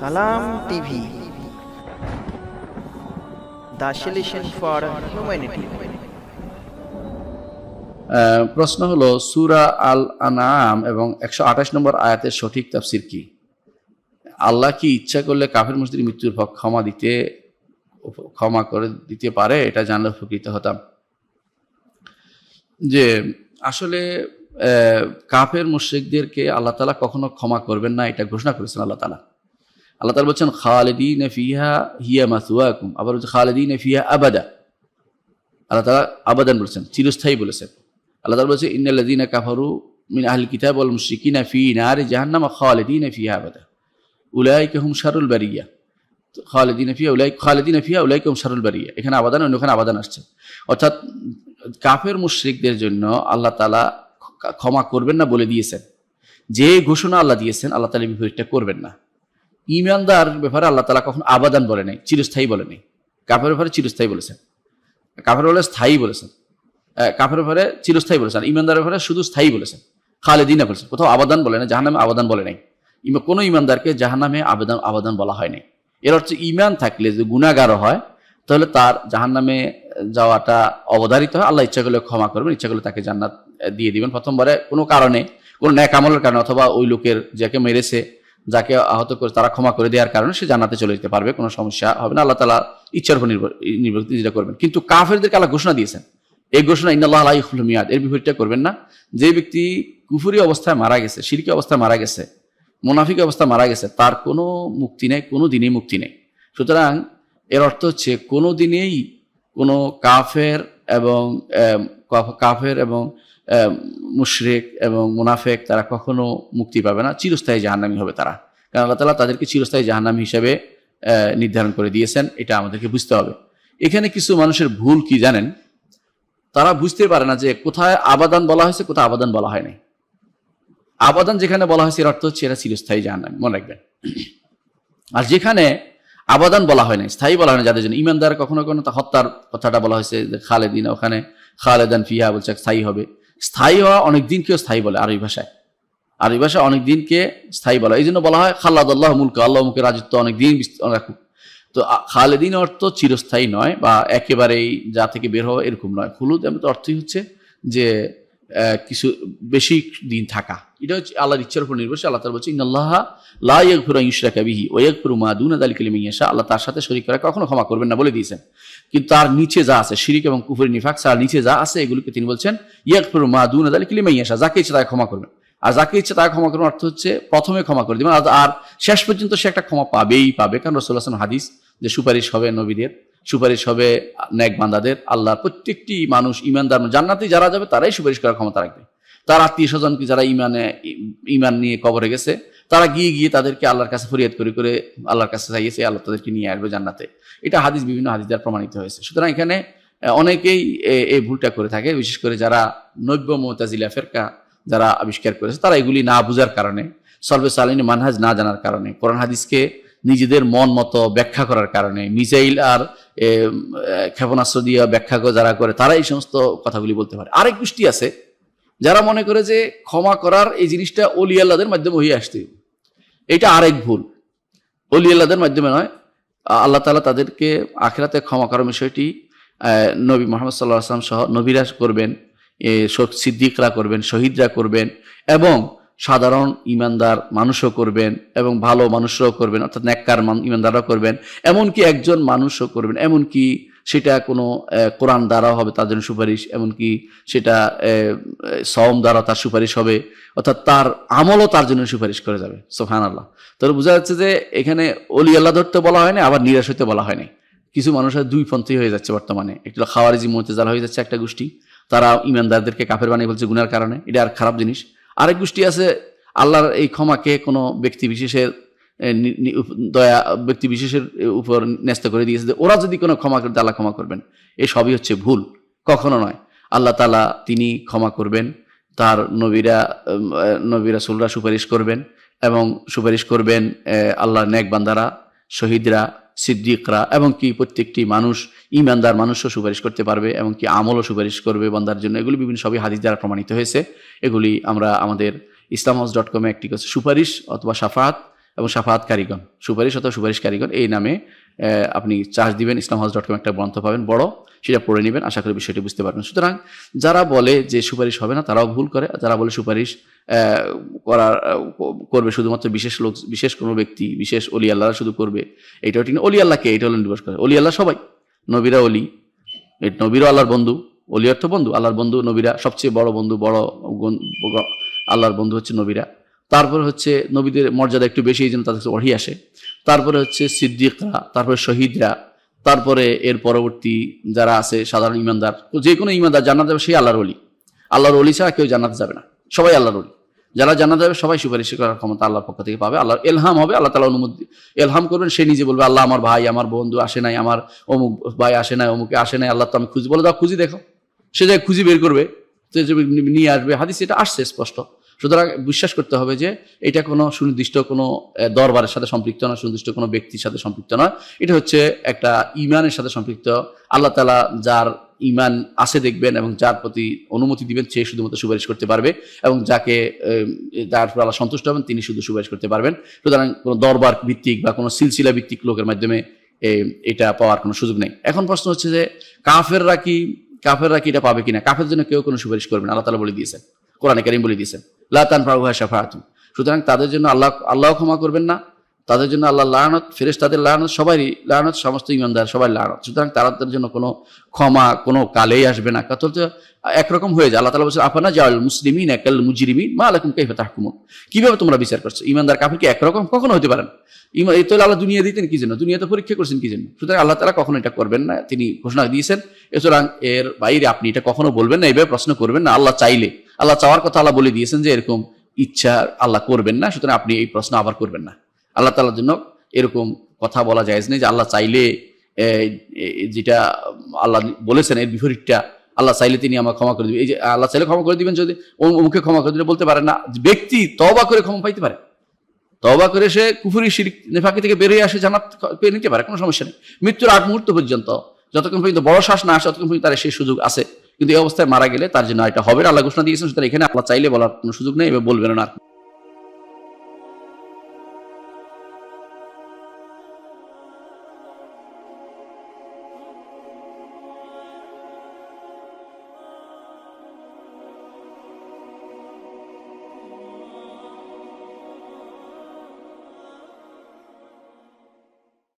সালাম TV. For humanity. প্রশ্ন হলো, সুরা আল আনাম এবং একশো আঠাশ নম্বর আয়াতের সঠিক তাফসির কি? আল্লাহ কি ইচ্ছা করলে কাফের মুসলিম মৃত্যুর পর ক্ষমা দিতে, ক্ষমা করে দিতে পারে? এটা জানলে উপকৃত হতাম। যে, আসলে কাফের মুশ্রিকদেরকে আল্লাহ তালা কখনো ক্ষমা করবেন না, এটা ঘোষণা করেছেন আল্লাহ তালা আল্লাহ তালা বলছেন, খালেদিন ফিহা হিয়া মাসুয়াকুম আবার বলছে, খালেদিন ফিহা আবাদা। আল্লাহ তালা আবাদান বলেছেন, চিরস্থায়ী বলেছেন। আল্লাহ তালা বলছে ইন্নাল্লাযীনা কাফারু মিন আহলিল কিতাব ওয়াল মুশরিকিনা ফি নারি জাহান্নাম খালিদিনা ফিহা আবাদা। উলাইকা হুম শারুল বারিয়া। খালিদিনা ফিহা উলাই, খালিদিনা ফিহা উলাইকা হুম শারুল বারিয়া। এখানে আবাদান অন্যখানে আবাদান আসছে। অর্থাৎ কাফের মুশরিকদের জন্য আল্লাহ তালা ক্ষমা করবেন না বলে দিয়েছেন। যে ঘোষণা আল্লাহ দিয়েছেন, আল্লাহ তালা বিপরীতটা করবেন না। ইমানদার ব্যাপারে আল্লাহ তালা কখন আবাদান বলে নাই, চিরস্থায়ী বলে নেই। কাফের ব্যাপারে চিরস্থায়ী বলেছেন। কাফের বলে স্থায়ী বলেছেন। কাফের ব্যাপারে চিরস্থায়ী বলেছেন। ইমানদারের ব্যাপারে শুধু স্থায়ী বলেছেন। খালেদিনা বলেছেন। কোথাও আবাদান বলে না জাহান্নামে আবাদান বলে নাই। কোনো ইমানদারকে জাহান্নামে আবেদন, আবাদান বলা হয় নাই। এর অর্থ ইমান থাকলে যে গুণাগার হয়, তাহলে তার জাহান্নামে যাওয়াটা অবধারিত হয়। আল্লাহ ইচ্ছা করলে ক্ষমা করবেন, ইচ্ছা করলে তাকে জান্নাত দিয়ে দিবেন। প্রথমবারে কোনো কারণে, কোনো ন্যাক আমলের কারণে অথবা ওই লোকের যাকে মেরেছে যাকে আহত করে তারা ক্ষমা করে দেওয়ার কারণে সে জান্নাতে চলে যেতে পারবে, কোনো সমস্যা হবে না। আল্লাহ তালা ইচ্ছার উপর নির্ভর নির্ভর করবেন। কিন্তু কাফেরদেরকে আল্লাহ ঘোষণা দিয়েছেন। এই ঘোষণা ইন্দাল্লাহ আলাইহুল মিয়াদ এর বিপরীতটা করবেন না। যে ব্যক্তি কুফুরি অবস্থায় মারা গেছে সিরকি অবস্থায় মারা গেছে, মোনাফিক অবস্থায় মারা গেছে, তার কোনো মুক্তি নেই, কোনো দিনেই মুক্তি নেই। সুতরাং এর অর্থ হচ্ছে কোনো দিনেই কোনো কাফের এবং কাফের এবং মুশরিক এবং মুনাফেক তারা কখনো মুক্তি পাবে না, চিরস্থায়ী জাহান্নামী হবে তারা। কারণ আল্লাহ তালা তাদেরকে চিরস্থায়ী জাহান্নামী হিসেবে নির্ধারণ করে দিয়েছেন, এটা আমাদেরকে বুঝতে হবে। এখানে কিছু মানুষের ভুল কি জানেন? তারা বুঝতে পারে না যে কোথায় আবাদান বলা হয়েছে, কোথায় আবাদান বলা হয়নি। আবাদান যেখানে বলা হয়েছে, এর অর্থ হচ্ছে এরা চিরস্থায়ী জাহান্নামী, মনে রাখবেন। আর যেখানে আবাদান বলা হয় নাই স্থায়ী বলা হয় না যাদের জন্য ইমানদার কখনো কখনো হত্যার কথাটা বলা হয়েছে, যে খালেদিন ওখানে খালেদান ফিহা বলছে স্থায়ী হবে। স্থায়ী হওয়া অনেক দিনকেও স্থায়ী বলে আরবি ভাষায়। আরবি ভাষায় অনেক দিনকে স্থায়ী বলা। এই জন্য বলা হয় খাল্লাদ আল্লাহ মুলক আল্লাহ মুখে রাজত্ব অনেক দিন রাখুক। তো খালেদিন অর্থ চিরস্থায়ী নয় বা একেবারেই যা থেকে বের হওয়া এরকম নয়। খুলুদ এমন অর্থই হচ্ছে যে কিছু বেশি দিন থাকা। এটা হচ্ছে আল্লাহর ইচ্ছার উপর নির্ভরশীল। আল্লাহ তাআলা বলছে ইন্নাল্লাহ লা ইয়াগফিরু ইউশরাকা বিহি ওয়া ইয়াগফিরু মা দুনা যালিকা লিমান আল্লাহ তার সাথে শরীক করা কখনো ক্ষমা করবেন না বলে দিয়েছেন। কিন্তু তার নিচে যা আছে, শিরিক এবং কুফরি, নিফাক তার নিচে যা আছে, এগুলোকে তিনি বলছেন, ইয়াগফিরু মা দুনা যালিকা লিমান ইয়াশা। যাকে ইচ্ছে তাকে ক্ষমা করবেন। আর যাকে ইচ্ছে তাকে ক্ষমা করবেন অর্থ হচ্ছে প্রথমে ক্ষমা করে দিবেন। আর- শেষ পর্যন্ত সে একটা ক্ষমা পাবেই পাবে। কারণ রসুল্লাহ হাদিস যে সুপারিশ হবে নবীদের সুপারিশ হবে ন্যাক বান্দাদের, আল্লাহর প্রত্যেকটি মানুষ ইমানদার জান্নাতে যারা যাবে তারাই সুপারিশ করার ক্ষমতা রাখবে। তার আত্মীয় স্বজনকে যারা ইমানে ইমান নিয়ে কবরে গেছে, তারা গিয়ে গিয়ে তাদেরকে আল্লাহর কাছে ফরিয়াদ করে করে আল্লাহর কাছে চাইয়েছে আল্লাহ তাদেরকে নিয়ে আসবে জান্নাতে। এটা হাদিস বিভিন্ন হাদিস দ্বারা প্রমাণিত হয়েছে। সুতরাং এখানে অনেকেই এই ভুলটা করে থাকে, বিশেষ করে যারা নব্য মোতাজিলা ফেরকা যারা আবিষ্কার করেছে, তারা এগুলি না বুঝার কারণে সর্বে সালিনী মানহাজ না জানার কারণে। কোরআন হাদিসকে নিজেদের মন মতো ব্যাখ্যা করার কারণে। মিসাইল আর ক্ষেপণাস্ত্র দিয়ে ব্যাখ্যা যারা করে তারা এই সমস্ত কথাগুলি বলতে পারে। আরেক গোষ্ঠী আছে, যারা মনে করে যে ক্ষমা করার এই জিনিসটা অলি আল্লাদের মাধ্যমে হয়ে আসতে। এটা আরেক ভুল। অলি আল্লাদের মাধ্যমে নয়। আল্লাহ তালা তাদেরকে আখেরাতে ক্ষমা করার বিষয়টি নবী মোহাম্মদ সাল্লাহ আসলাম সহ নবীরা করবেন সিদ্দিকরা করবেন, শহীদরা করবেন এবং সাধারণ ইমানদার মানুষও করবেন এবং ভালো মানুষরাও করবেন, অর্থাৎ ন্যাক্কার মান- ইমানদাররাও করবেন। এমনকি একজন মানুষও করবেন, এমনকি সেটা কোনো কোরআন দ্বারাও হবে, তার জন্য সুপারিশ, এমনকি সেটা সওম দ্বারা তার সুপারিশ হবে, অর্থাৎ তার আমলও তার জন্য সুপারিশ করে যাবে সোহান আল্লাহ তাহলে বোঝা যাচ্ছে যে এখানে অলি আল্লাহ ধরতে বলা হয়নি, আবার নিরাশ হইতে বলা হয়নি। কিছু মানুষের দুই পন্থী হয়ে যাচ্ছে বর্তমানে। একটু খাওয়ারিজি মোতেজাল হয়ে যাচ্ছে একটা গোষ্ঠী। তারা ইমানদারদেরকে কাফের বানিয়ে বলছে গুনার কারণে। এটা আর খারাপ জিনিস। আরেক গোষ্ঠী আছে আল্লাহর এই ক্ষমাকে কোনো ব্যক্তি বিশেষের এ, দয়া ব্যক্তি বিশেষের উপর ন্যস্ত করে দিয়েছে যে ওরা যদি কোনো ক্ষমা করে আল্লাহ ক্ষমা করবেন। এই সবই হচ্ছে ভুল কখনো নয়। আল্লাহ তালা তিনি ক্ষমা করবেন তার নবীরা নবীরা সুলরা সুপারিশ করবেন এবং সুপারিশ করবেন আল্লাহর নেক বান্দারা শহীদরা সিদ্দিকরা এবং কি প্রত্যেকটি মানুষ, ইমানদার মানুষও সুপারিশ করতে পারবে এবং কি আমলও সুপারিশ করবে বন্দার জন্য। এগুলি বিভিন্ন সবই হাদিস দ্বারা প্রমাণিত হয়েছে। এগুলি আমরা আমাদের ইসলাম হাউস ডট কমে একটি সুপারিশ অথবা সাফাত এবং সাফাত কারিগণ সুপারিশ অথবা সুপারিশ কারিগণ এই নামে আপনি চার্জ দিবেন ইসলাম হাউস ডট কম একটা গ্রন্থ পাবেন, বড়, সেটা পড়ে নেবেন, আশা করি বিষয়টি বুঝতে পারবেন। সুতরাং যারা বলে যে সুপারিশ হবে না, তারাও ভুল করে, যারা বলে সুপারিশ করার করবে শুধুমাত্র বিশেষ লোক, বিশেষ কোনো ব্যক্তি, বিশেষ অলি আল্লাহরা শুধু করবে এইটাও ঠিক অলি আল্লাহকে, এটা হলো নির্বাস করে। অলি আল্লাহ সবাই, নবীরা অলি নবীরও আল্লাহর বন্ধু, অলি অর্থ বন্ধু, আল্লাহর বন্ধু নবীরা, সবচেয়ে বড় বন্ধু, বড় আল্লাহর বন্ধু হচ্ছে নবীরা। তারপরে হচ্ছে নবীদের মর্যাদা একটু বেশি, এই জন্য তাদের ওহি আসে। তারপরে হচ্ছে সিদ্দিকরা, তারপরে শহীদরা, তারপরে এর পরবর্তী যারা আছে, সাধারণ ইমানদার, যে কোনো ইমানদার জান্নাত যাবে সেই আল্লাহর অলি আল্লাহর অলি ছাড়া কেউ জানাতে যাবে না। সবাই আল্লাহর অলি যারা জান্নাত যাবে সবাই সুপারিশ করার ক্ষমতা আল্লাহর পক্ষ থেকে পাবে। আল্লাহর এলহাম হবে, আল্লাহ তালা অনুমতি এলহাম করবেন, সে নিজে বলবে, আল্লাহ আমার ভাই, আমার বন্ধু আসে নাই, আমার অমুক ভাই আসে নাই, অমুকে আসে নাই, আল্লাহ তো আমি খুঁজি বলে, দাও, খুঁজি, দেখো। সে যায় খুঁজি বের করবে নিয়ে আসবে, হাদিস এটা আসছে স্পষ্ট। সুতরাং বিশ্বাস করতে হবে যে এটা কোনো সুনির্দিষ্ট কোনো দরবারের সাথে সম্পৃক্ত নয়, সুনির্দিষ্ট কোনো ব্যক্তির সাথে সম্পৃক্ত নয়। এটা হচ্ছে একটা ইমানের সাথে সম্পৃক্ত। আল্লাহ তালা যার ইমান আছে দেখবেন এবং যার প্রতি অনুমতি দিবেন, সে শুধুমাত্র সুপারিশ করতে পারবে এবং যাকে যার আল্লাহ সন্তুষ্ট হবেন, তিনি শুধু সুপারিশ করতে পারবেন। সুতরাং কোনো দরবার ভিত্তিক বা কোনো সিলসিলা ভিত্তিক লোকের মাধ্যমে এটা পাওয়ার কোনো সুযোগ নেই। এখন প্রশ্ন হচ্ছে যে কাফেররা কি কাফেররা কি এটা পাবে কিনা? কাফের জন্য কেউ কোনো সুপারিশ করবে না, আল্লাহ তালা বলে দিয়েছেন, কোরআনে কারিম বলে দিয়েছেন। লাতান ফারুহা শাফাআতু সুতরাং তাদের জন্য আল্লাহ আল্লাহ ক্ষমা করবেন না তাদের জন্য আল্লাহ লায়নত ফেরেস তাদের লায়নত সবারই লায়নত সমস্ত ইমানদার সবাই লায়নত সুতরাং তাদের জন্য কোনো ক্ষমা, কোনো কালেই আসবে না। কথা তো একরকম হয়ে যায়। আল্লাহ তালা বলছে আফানা জাল মুসলিমিন একাল মুজরিমিন? মা আলাকুম কাইফা তাহকুমুন? কীভাবে তোমরা বিচার করছ? ইমানদার কাফির কি একরকম? কখনো হতে পারেন ইমা এই তো আল্লাহ দুনিয়া দিতেন, কি জন্য? দুনিয়াতে পরীক্ষা করছেন, কি জন্য? সুতরাং আল্লাহ তালা কখনো এটা করবেন না। তিনি ঘোষণা দিয়েছেন, সুতরাং এর বাইরে আপনি এটা কখনো বলবেন না, এভাবে প্রশ্ন করবেন না। আল্লাহ চাইলে, আল্লাহ চাওয়ার কথা আল্লাহ বলে দিয়েছেন যে এরকম ইচ্ছা আল্লাহ করবেন না, সুতরাং আপনি এই প্রশ্ন আবার করবেন না। আল্লাহ তালার জন্য এরকম কথা বলা যায় যে আল্লাহ চাইলে যেটা আল্লাহ বলেছেন, এর বিপরীতটা আল্লাহ চাইলে তিনি আমার ক্ষমা করে দিবেন। এই যে আল্লাহ চাইলে ক্ষমা করে দিবেন যদি অমুকে ক্ষমা করে দিলে বলতে পারে না ব্যক্তি তবা করে ক্ষমা পাইতে পারে। তবা করে সে কুফুরি, শিরিক, নেফাকি থেকে বেরিয়ে আসে জানাত পেয়ে নিতে পারে, কোনো সমস্যা নেই। মৃত্যুর আট মুহূর্ত পর্যন্ত, যতক্ষণ পর্যন্ত বড় শ্বাস না আসে, ততক্ষণ পর্যন্ত তার সেই সুযোগ আছে। কিন্তু এই অবস্থায় মারা গেলে তার জন্য এটা হবে আল্লাহ ঘোষণা দিয়েছেন, সুতরাং এখানে আল্লাহ চাইলে বলার কোনো সুযোগ নেই, এবার বলবেন না।